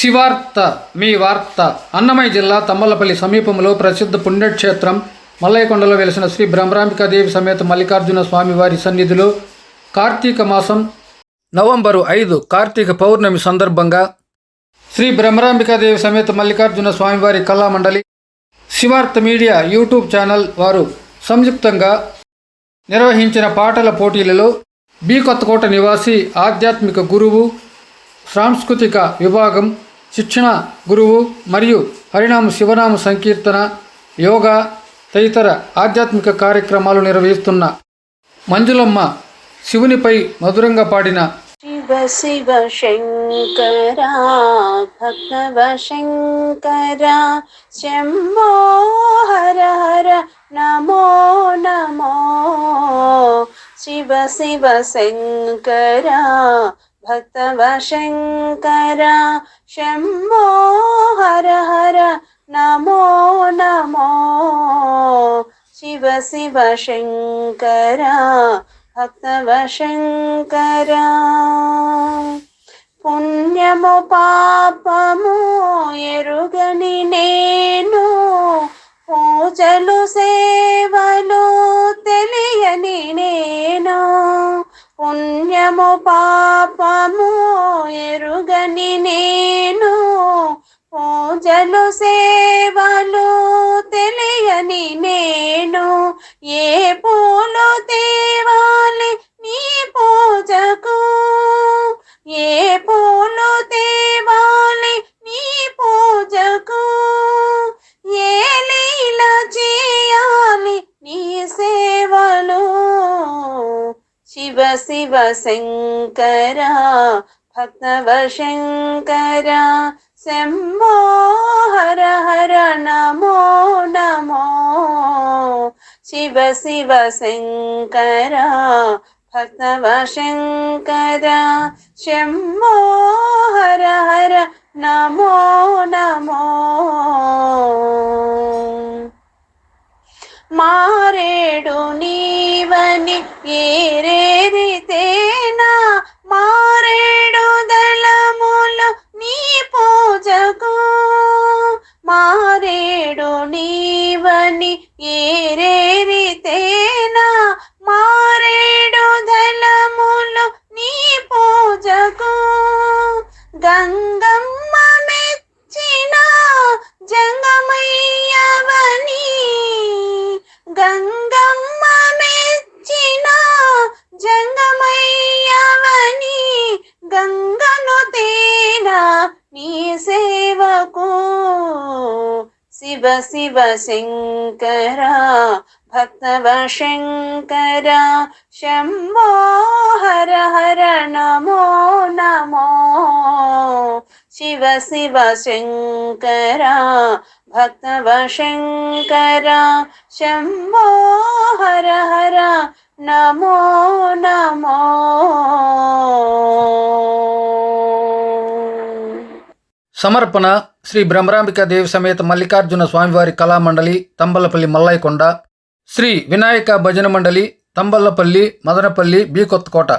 శివార్త మీ వార్త అన్నమయ్య జిల్లా తమ్మలపల్లి సమీపంలో ప్రసిద్ధ పుణ్యక్షేత్రం మల్లయ్యకొండలో వెలిసిన శ్రీ బ్రహ్మరాంబికాదేవి సమేత మల్లికార్జున స్వామివారి సన్నిధిలో కార్తీక మాసం నవంబరు ఐదు కార్తీక పౌర్ణమి సందర్భంగా శ్రీ బ్రహ్మరాంబికాదేవి సమేత మల్లికార్జున స్వామివారి కళామండలి శివార్త మీడియా యూట్యూబ్ ఛానల్ వారు సంయుక్తంగా నిర్వహించిన పాటల పోటీలలో బి కొత్తకోట నివాసి ఆధ్యాత్మిక గురువు సాంస్కృతిక విభాగం శిక్షణ గురువు మరియు హరినామ శివనామ సంకీర్తన యోగా తదితర ఆధ్యాత్మిక కార్యక్రమాలు నిర్వహిస్తున్న మంజులమ్మ శివునిపై మధురంగా పాడిన శివ శివ శంకర భగవ శంకర శంభో హర హర నమో నమో. శివ శివ శంకర भक्तव शङ्करा शम्भो हर हर नमो नमो शिव शिव शङ्करा భక్తవ శంకర పుణ్యము పాపము ఎరుగని నేను పూజలు సేవలు పుణ్యము పాపము ఎరుగని నేను. పూజలు సేవలు తెలియని నేను. ఏ పూలు దేవా శివ శివ శంకర భక్తవ శంకర శంభో హర హర నమో నమో. శివ శివ శంకర భక్తవ శంకర శంభో హర హర నీవని ఏరేరితేనా మారేడు దళములు నీ పూజకు. మారేడు నీవని ఏరేరితే శివ శివ శంకర భక్తవ శంకర శంభో హర హర నమో నమో శివ శివ శంకర భక్తవ శంకర శంభో హర హర నమో నమో సమర్పణ శ్రీ బ్రహ్మరాంబికాదేవి సమేత మల్లికార్జున స్వామివారి కళామండలి తంబలపల్లి మల్లాయకొండ శ్రీ వినాయక భజన మండలి తంబల్లపల్లి మదనపల్లి బి కొత్తకోట